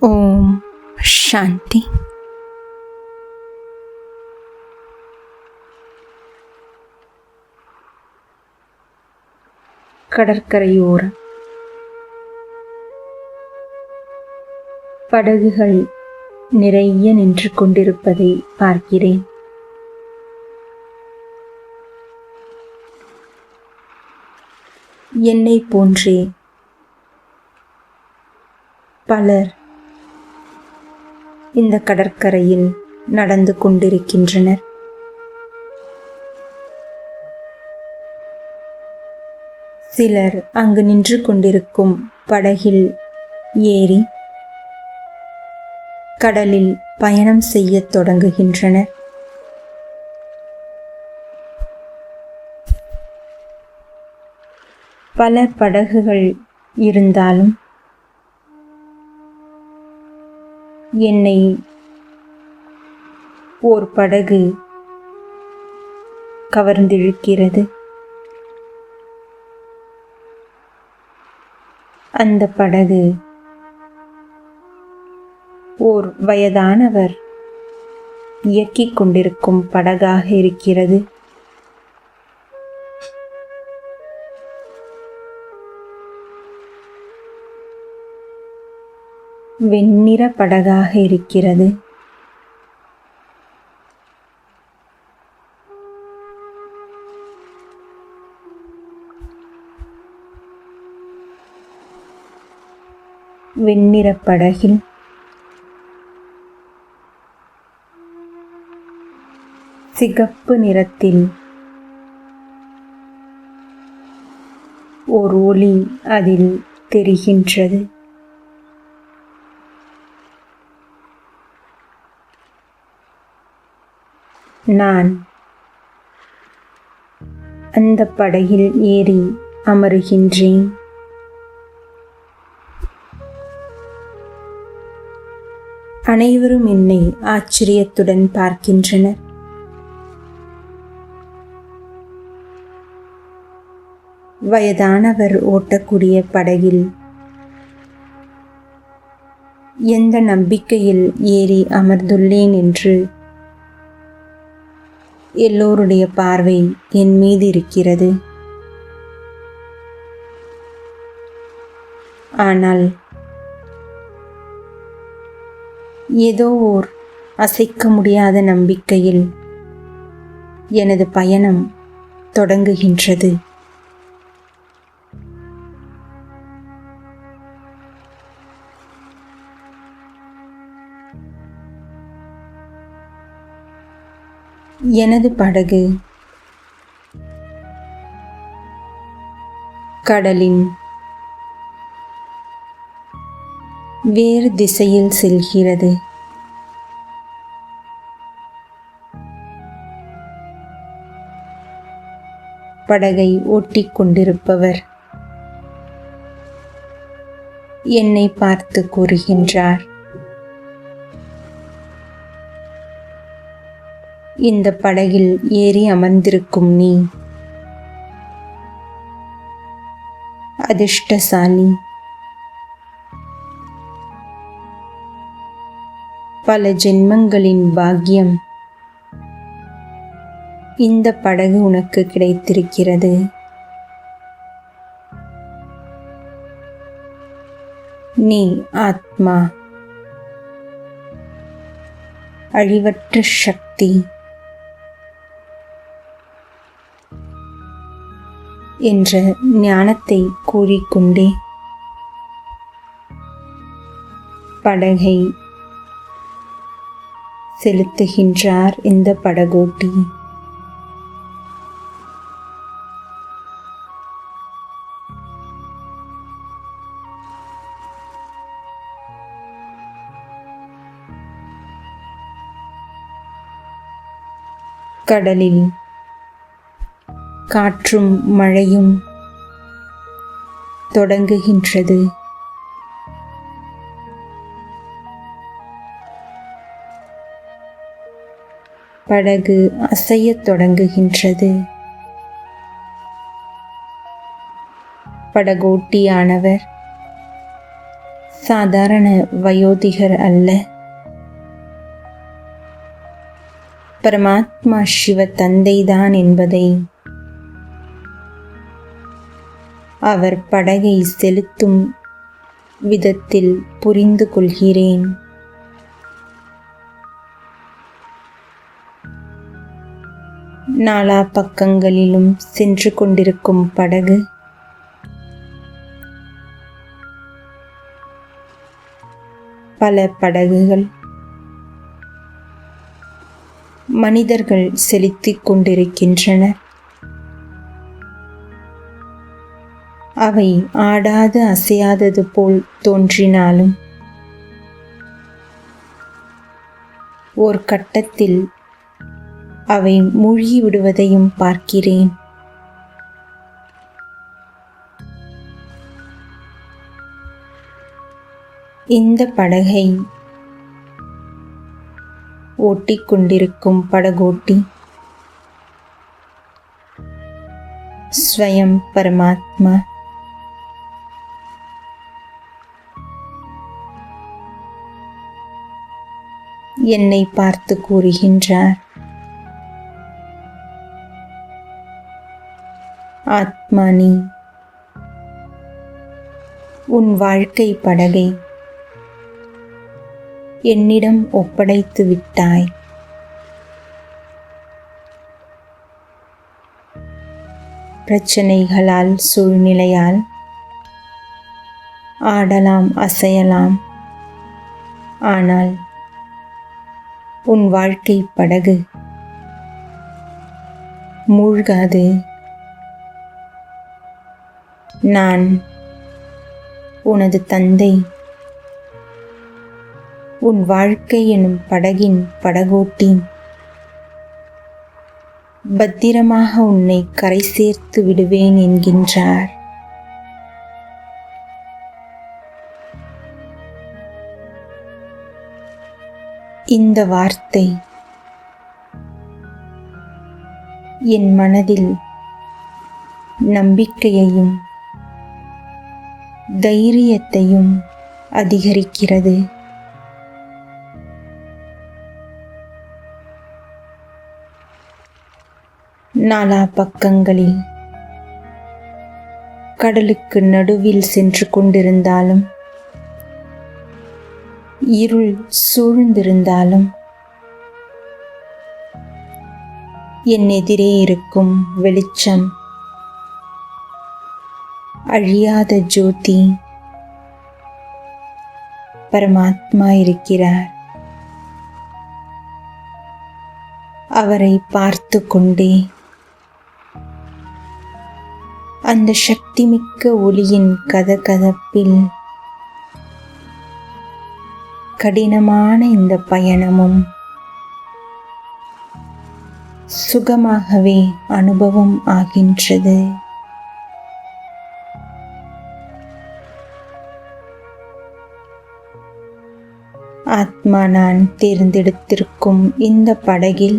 ஓம் சாந்தி. கடற்கரையோரம் படகுகள் நிறைய நின்று கொண்டிருப்பதை பார்க்கிறேன். என்னை போன்றே பலர் இந்த கடற்கரையில் நடந்து கொண்டிருக்கின்றனர். சிலர் அங்கு நின்று கொண்டிருக்கும் படகில் ஏறி கடலில் பயணம் செய்ய தொடங்குகின்றனர். பல படகுகள் இருந்தாலும் என்னை ஓர் படகு கவர்ந்திழுக்கிறது. அந்த படகு ஓர் வயதானவர் இயக்கிக் கொண்டிருக்கும் படகாக இருக்கிறது. வெண்ணிற படகாக இருக்கிறது. வெண்ணிற படகில் சிகப்பு நிறத்தில் ஒரு ஒளி அதில் தெரிகின்றது. நான். அந்த படகில் ஏறி அமருகின்றேன். அனைவரும் என்னை ஆச்சரியத்துடன் பார்க்கின்றனர். வயதானவர் ஓட்டக்கூடிய படகில் எந்த நம்பிக்கையில் ஏறி அமர்ந்துள்ளேன் என்று எல்லோருடைய பார்வை என் மீது இருக்கிறது. ஆனால் ஏதோ ஓர் அசைக்க முடியாத நம்பிக்கையில் எனது பயணம் தொடங்குகின்றது. எனது படகு. கடலின் வேறு திசையில் செல்கிறது. படகை ஓட்டிக் கொண்டிருப்பவர் என்னை பார்த்து கூறுகின்றார். இந்த படகில் ஏறி அமர்ந்திருக்கும் நீ. அதிர்ஷ்டசாலி. பல ஜென்மங்களின் பாக்கியம் இந்த படகு உனக்கு கிடைத்திருக்கிறது. நீ ஆத்மா. அழிவற்ற சக்தி. என்ற ஞானத்தை கூறிக்கொண்டே. படகை செலுத்துகின்றார் இந்த படகோட்டி. கடலில் காற்றும் மழையும் தொடங்குகின்றது. படகு அசையத் தொடங்குகின்றது. படகோட்டியானவர் சாதாரண வயோதிகர் அல்ல. பரமாத்மா சிவ தந்தைதான் என்பதை அவர் படகை செலுத்தும் விதத்தில் புரிந்து கொள்கிறேன். நாலா பக்கங்களிலும் சென்று கொண்டிருக்கும் படகு பல படகுகள் மனிதர்கள் செலுத்திக் கொண்டிருக்கின்றனர் அவை ஆடாது அசையாதது போல் தோன்றினாலும். ஓர் கட்டத்தில் அவை மூழ்கி விடுவதையும் பார்க்கிறேன். இந்த படகை ஓட்டிக்கொண்டிருக்கும் படகோட்டி. ஸ்வயம் பரமாத்மா. என்னை பார்த்து கூறுகின்றார். ஆத்மானி உன் வாழ்க்கை படகை என்னிடம் ஒப்படைத்து விட்டாய். பிரச்சனைகளால் சூழ்நிலையால் ஆடலாம் அசையலாம். ஆனால் உன் வாழ்க்கை படகு. மூழ்காது. நான் உனது தந்தை. உன் வாழ்க்கை எனும் படகின் படகோட்டி பத்திரமாக உன்னை கரை சேர்த்து விடுவேன் என்கின்றார். இந்த வார்த்தை. என் மனதில் நம்பிக்கையையும் தைரியத்தையும் அதிகரிக்கிறது. நாலா பக்கங்களில் கடலுக்கு நடுவில் சென்று கொண்டிருந்தாலும் இருள் சூழ்ந்திருந்தாலும் என் எதிரே இருக்கும் வெளிச்சம் அழியாத ஜோதி பரமாத்மா இருக்கிறார். அவரை பார்த்து கொண்டே அந்த சக்திமிக்க ஒளியின் கதகதப்பில் கடினமான இந்த பயணமும் சுகமாகவே அனுபவம் ஆகின்றது. ஆத்மா நான் தேர்ந்தெடுத்திருக்கும் இந்த படகில்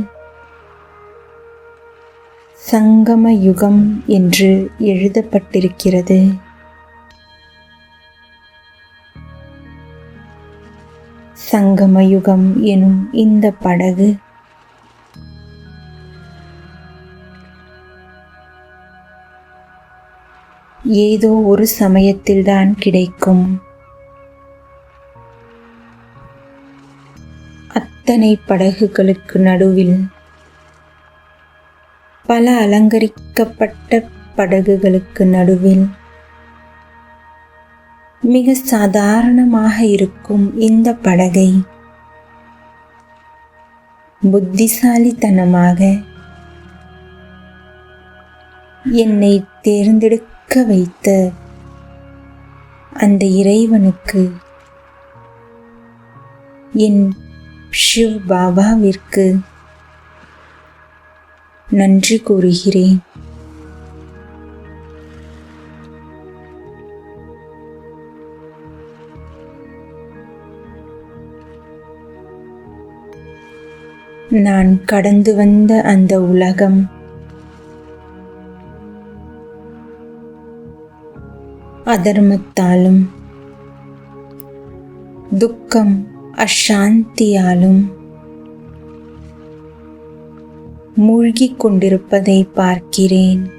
சங்கம யுகம் என்று எழுதப்பட்டிருக்கிறது. சங்கமயுகம் எனும் இந்த படகு. ஏதோ ஒரு சமயத்தில்தான் கிடைக்கும். அத்தனை படகுகளுக்கு நடுவில் பல அலங்கரிக்கப்பட்ட படகுகளுக்கு நடுவில் மிக சாதாரணமாக இருக்கும் இந்த படகை. புத்திசாலித்தனமாக என்னை தேர்ந்தெடுக்க வைத்த அந்த இறைவனுக்கு என் ஷிவ் பாபாவிற்கு நன்றி கூறுகிறேன். நான் கடந்து வந்த அந்த உலகம். அதர்மத்தாலும் துக்கம் அசாந்தியாலும் மூழ்கிக் கொண்டிருப்பதை பார்க்கிறேன்.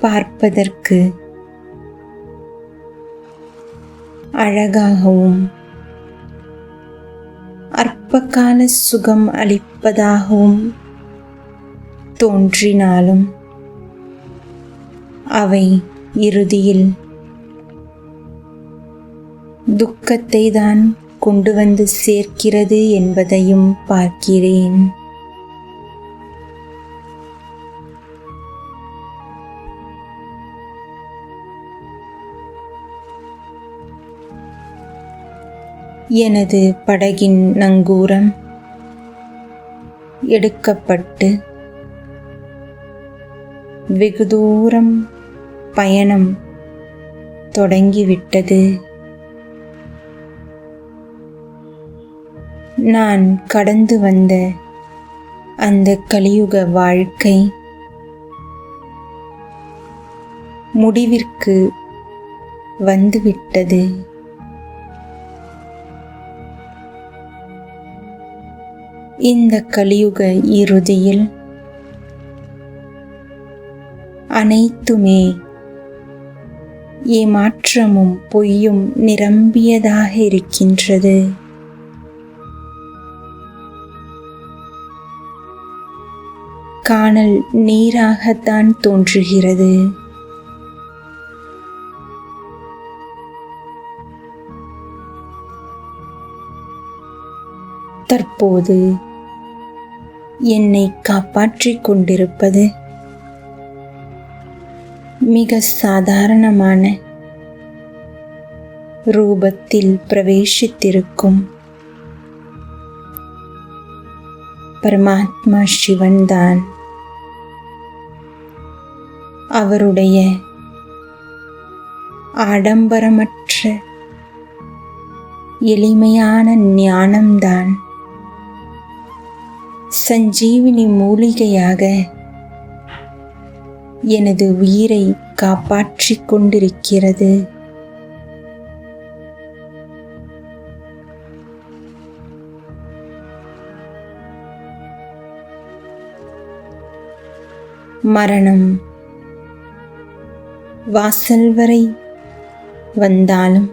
பார்ப்பதற்கு அழகாகவும் அற்பகால சுகம் அளிப்பதாகவும் தோன்றினாலும் அவை இறுதியில் துக்கத்தை தான் கொண்டு வந்து சேர்க்கிறது என்பதையும் பார்க்கிறேன். எனது படகின் நங்கூரம் எடுக்கப்பட்டு வெகு தூரம் பயணம் தொடங்கிவிட்டது. நான் கடந்து வந்த அந்த கலியுக வாழ்க்கை முடிவிற்கு வந்துவிட்டது. இந்த கலியுக இறுதியில் அனைத்துமே ஏமாற்றமும் பொய்யும் நிரம்பியதாக இருக்கின்றது. காணல் நீராகத்தான் தோன்றுகிறது. தற்போது என்னை காப்பாற்றிக் கொண்டிருப்பது மிக சாதாரணமான ரூபத்தில் பிரவேசித்திருக்கும் பரமாத்மா சிவன்தான். அவருடைய ஆடம்பரமற்ற எளிமையான ஞானம்தான். சஞ்சீவினி மூலிகையாக எனது உயிரை காப்பாற்றிக் கொண்டிருக்கிறது. மரணம். வாசல் வரை வந்தாலும்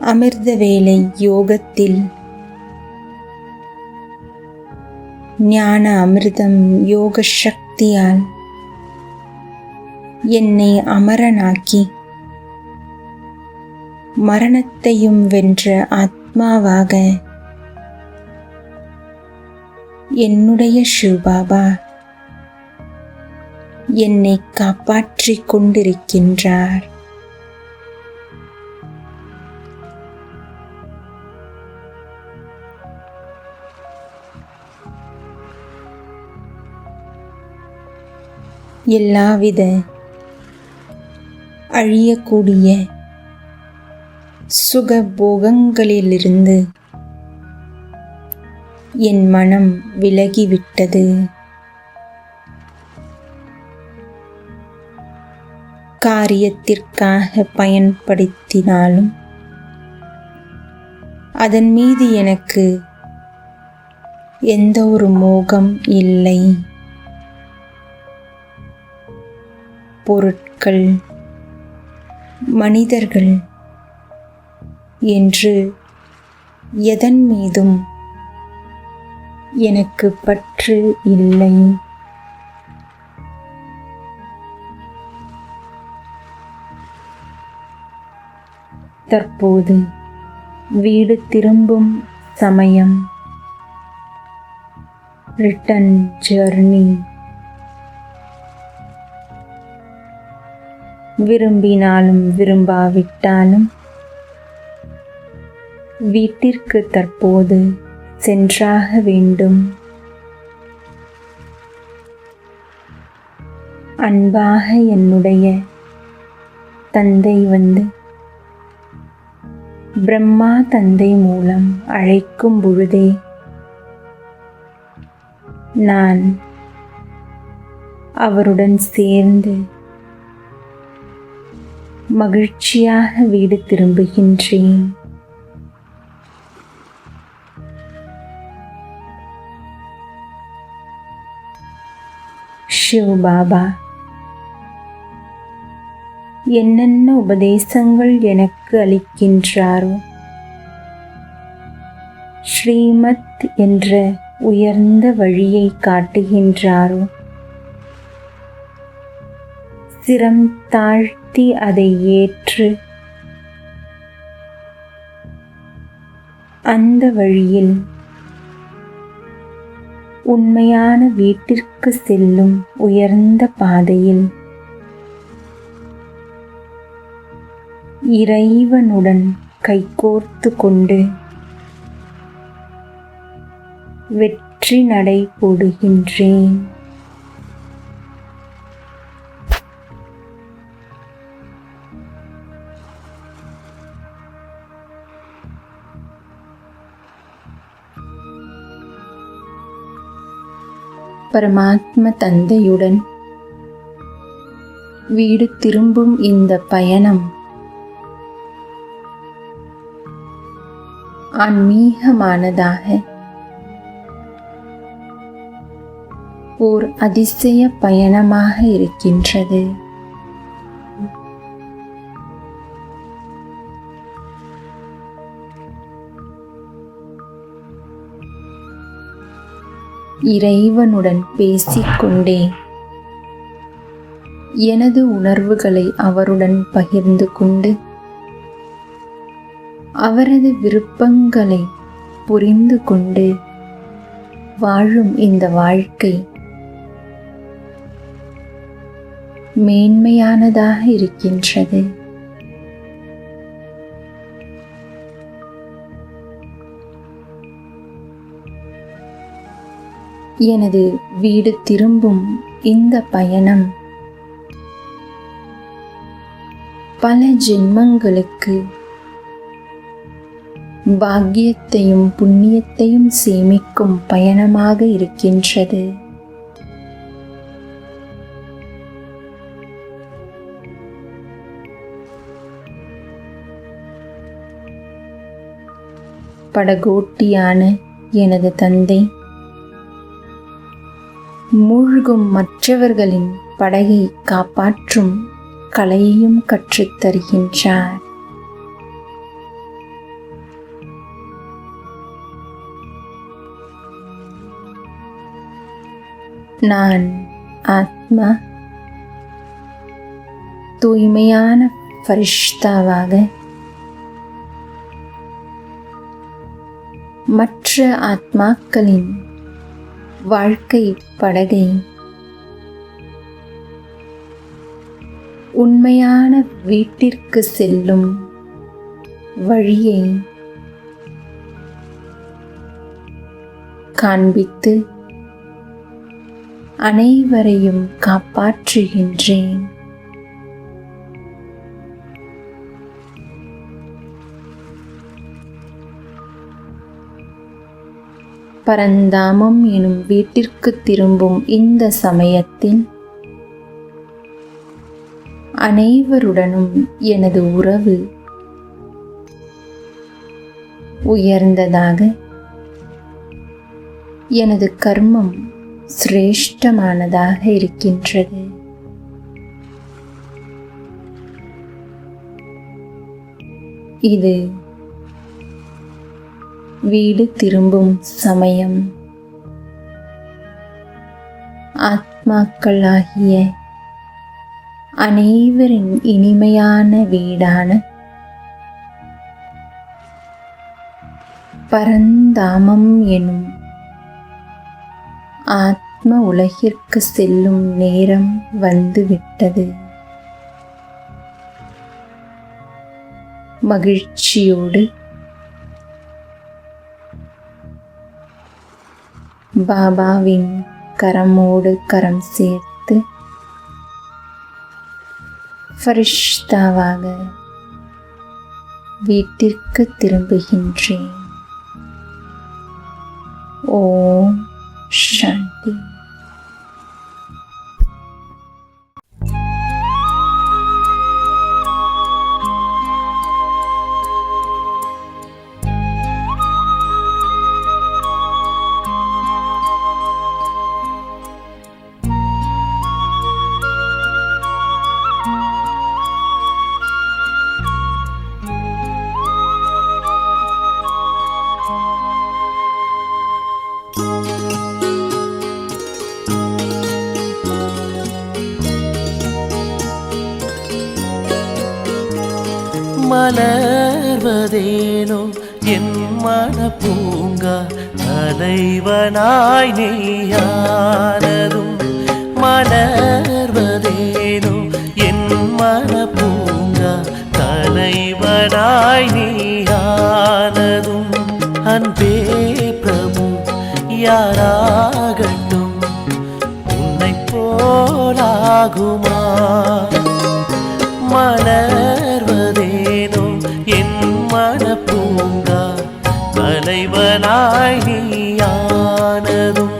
அமிர்த வேலை யோகத்தில் ஞான அமிர்தம் யோக சக்தியால் என்னை அமரனாக்கி மரணத்தையும் வென்ற ஆத்மாவாக என்னுடைய சிவபாபா என்னை காப்பாற்றிக் கொண்டிருக்கின்றார். எல்லாவித அழியக்கூடிய சுகபோகங்களிலிருந்து என் மனம் விலகிவிட்டது. காரியத்திற்காக பயன்படுத்தினாலும் அதன் மீது எனக்கு எந்த ஒரு மோகம் இல்லை. பொருட்கள் மனிதர்கள் என்று எதன் மீதும் எனக்கு பற்று இல்லை. தற்போது வீடு திரும்பும் சமயம். ரிட்டன் ஜர்னி விரும்பினாலும் விரும்பாவிட்டாலும் வீட்டிற்கு தற்போது சென்றாக வேண்டும். அன்பாக என்னுடைய தந்தை வந்து பிரம்மா தந்தை மூலம் அழைக்கும் பொழுதே நான் அவருடன் சேர்ந்து மகிழ்ச்சியாக வீடு திரும்புகின்றேன். ஷிவ் பாபா என்னென்ன உபதேசங்கள் எனக்கு அளிக்கின்றாரோ ஸ்ரீமத் என்ற உயர்ந்த வழியை காட்டுகின்றாரோ சிரம் தாழ் தாழ்த்தி அதை ஏற்று அந்த வழியில் உண்மையான வீட்டிற்கு செல்லும் உயர்ந்த பாதையில் இறைவனுடன் கைகோர்த்து கொண்டு வெற்றி நடை போடுகின்றேன். பரமாத்ம தந்தையுடன் வீடு திரும்பும் இந்த பயணம். ஆன்மீகமானதாக ஓர் அதிசய பயணமாக இருக்கின்றது. இறைவனுடன் பேசிக்கொண்டே. எனது உணர்வுகளை அவருடன் பகிர்ந்து கொண்டு அவரது விருப்பங்களை புரிந்து கொண்டு வாழும் இந்த வாழ்க்கை மேன்மையானதாக இருக்கின்றது. எனது வீடு திரும்பும் இந்த பயணம். பல ஜென்மங்களுக்கு பாக்கியத்தையும் புண்ணியத்தையும் சேமிக்கும் பயணமாக இருக்கின்றது. படகோட்டியான எனது தந்தை மூழ்கும் மற்றவர்களின் படகை காப்பாற்றும் கலையையும் கற்றுத் தருகின்றார். நான் ஆத்மா தூய்மையான ஃபரிஷ்தாவாக மற்ற ஆத்மாக்களின் வாழ்க்கை படகை. உண்மையான வீட்டிற்கு செல்லும் வழியை காண்பித்து அனைவரையும் காப்பாற்றுகின்றேன். பரந்தாமம் எனும் வீட்டிற்கு திரும்பும் இந்த சமயத்தில் அனைவருடனும் எனது உறவு உயர்ந்ததாக எனது கர்மம் சிரேஷ்டமானதாக இருக்கின்றது. இது வீடு திரும்பும் சமயம். ஆத்மாக்களாகிய அனைவரின் இனிமையான வீடான பரந்தாமம் எனும் ஆத்ம உலகிற்கு செல்லும் நேரம் வந்துவிட்டது. மகிழ்ச்சியோடு பாபாவின் கரமோடு கரம் சேர்த்து ஃபரிஷ்தாவாக வீட்டிற்கு திரும்புகின்றேன். ஓம் சாந்தி. பூங்கா தலைவனாய் நீயானதும் மலர்வதேனோ? என் மன பூங்கா தலைவனாய் நீயானதும் அன்பே பிரபு யாராகட்டும் உன்னை போலாகுமா? மலர்வதேனோ? என் மன பூங்கா தலைவனாய் நீயானதும்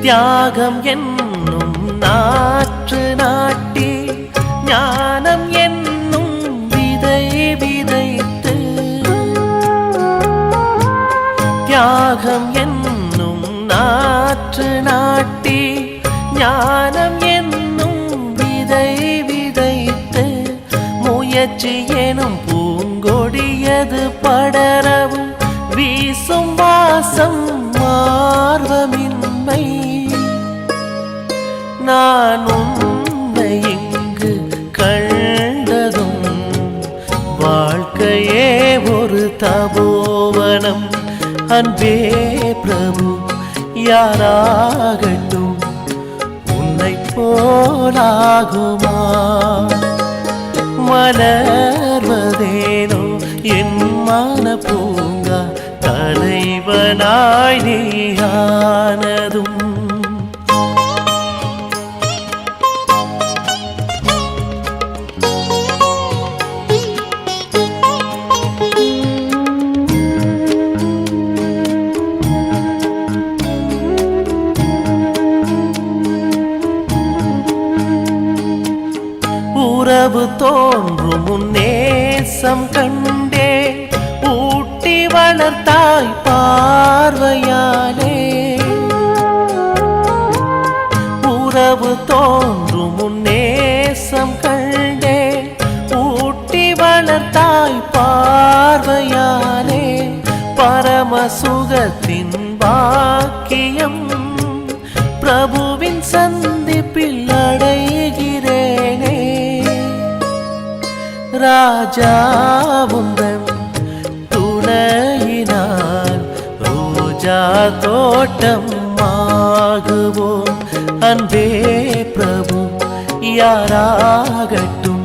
தியாகம் என்னும் நாற்று நாட்டு ஞானம் என்னும் விதை விதைத்து தியாகம் என்னும் நாற்று நாட்டி ஞானம் என்னும் விதை விதைத்து முயற்சி எனும் பூங்கொடியது படரவும் வீசும் வாசம் ஆர்வமின்மை நான் உன்னை அன்பே பிரபு யாராகட்டும் உன்னை போலாகுமா மலர்வதேனோ என் மன பூங்கா தலைவனாய் நீயானதும் கனவு தோன்றும் முன்னேசம் கண்டே. ஊட்டி வளர்த்தாய் பார்வையாலே. உறவு தோன்றும் முன்னேசம் கண்டே. ஊட்டி வளர்த்தாய் பார்வையாலே. பரம சுகத்தின் பாக்கியம். பிரபுவின் சந்திப்பில் ராஜாவுந்தன் துணையினால் ரோஜா தோட்டம் ஆகுவோம். அன்பே பிரபு யாராகட்டும்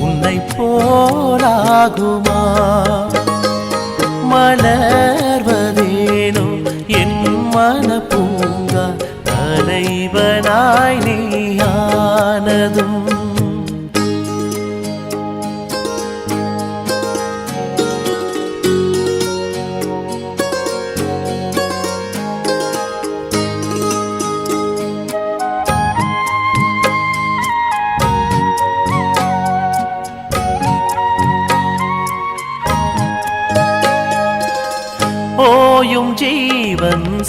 உன்னை போலாகுமா மலர்வதேனும் என் மன பூங்கா தலைவனாய் நீயானதும்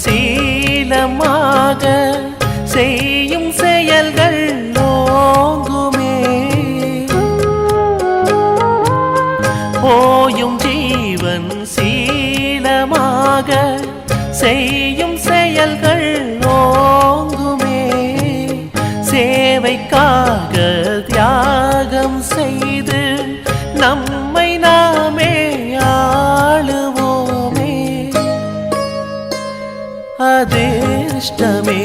சீலமாக செய்யும் செயல்கள் நோங்குமே. போயும் ஜீவன் சீலமாக செய்யும் செயல்கள் சிரேஷ்டமே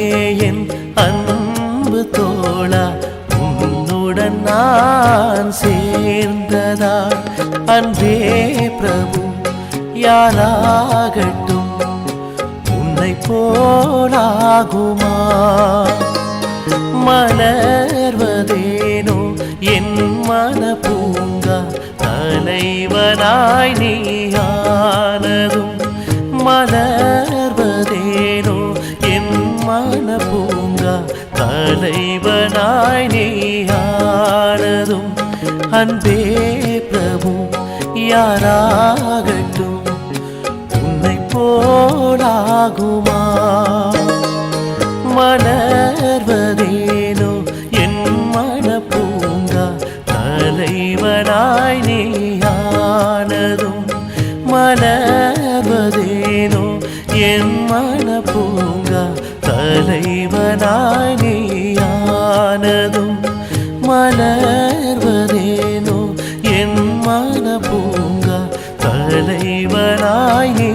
என் அன்பு தோழா உன்னுடன் நான் சேர்ந்ததா? அன்பே பிரபு யாராகட்டும் உன்னை போலாகுமா? மலர்வதேனோ என் மன பூங்கா தலைவனாய் நீயானதும் மலர்வதேனோ என் மன பூங்கா தலைவனாய் நீயானதும் அன்பே பிரபு யாராகட்டும் உன்னை போலாகுமா? மலர்வதேனோ என் மன பூங்கா தலைவனாய் நீயானதும் மலர்வதேனோ என் மன தலைவனாய் நீயானதும் மலர்வதேனோ என் மனப்பூங்கா தலைவனாய் நீ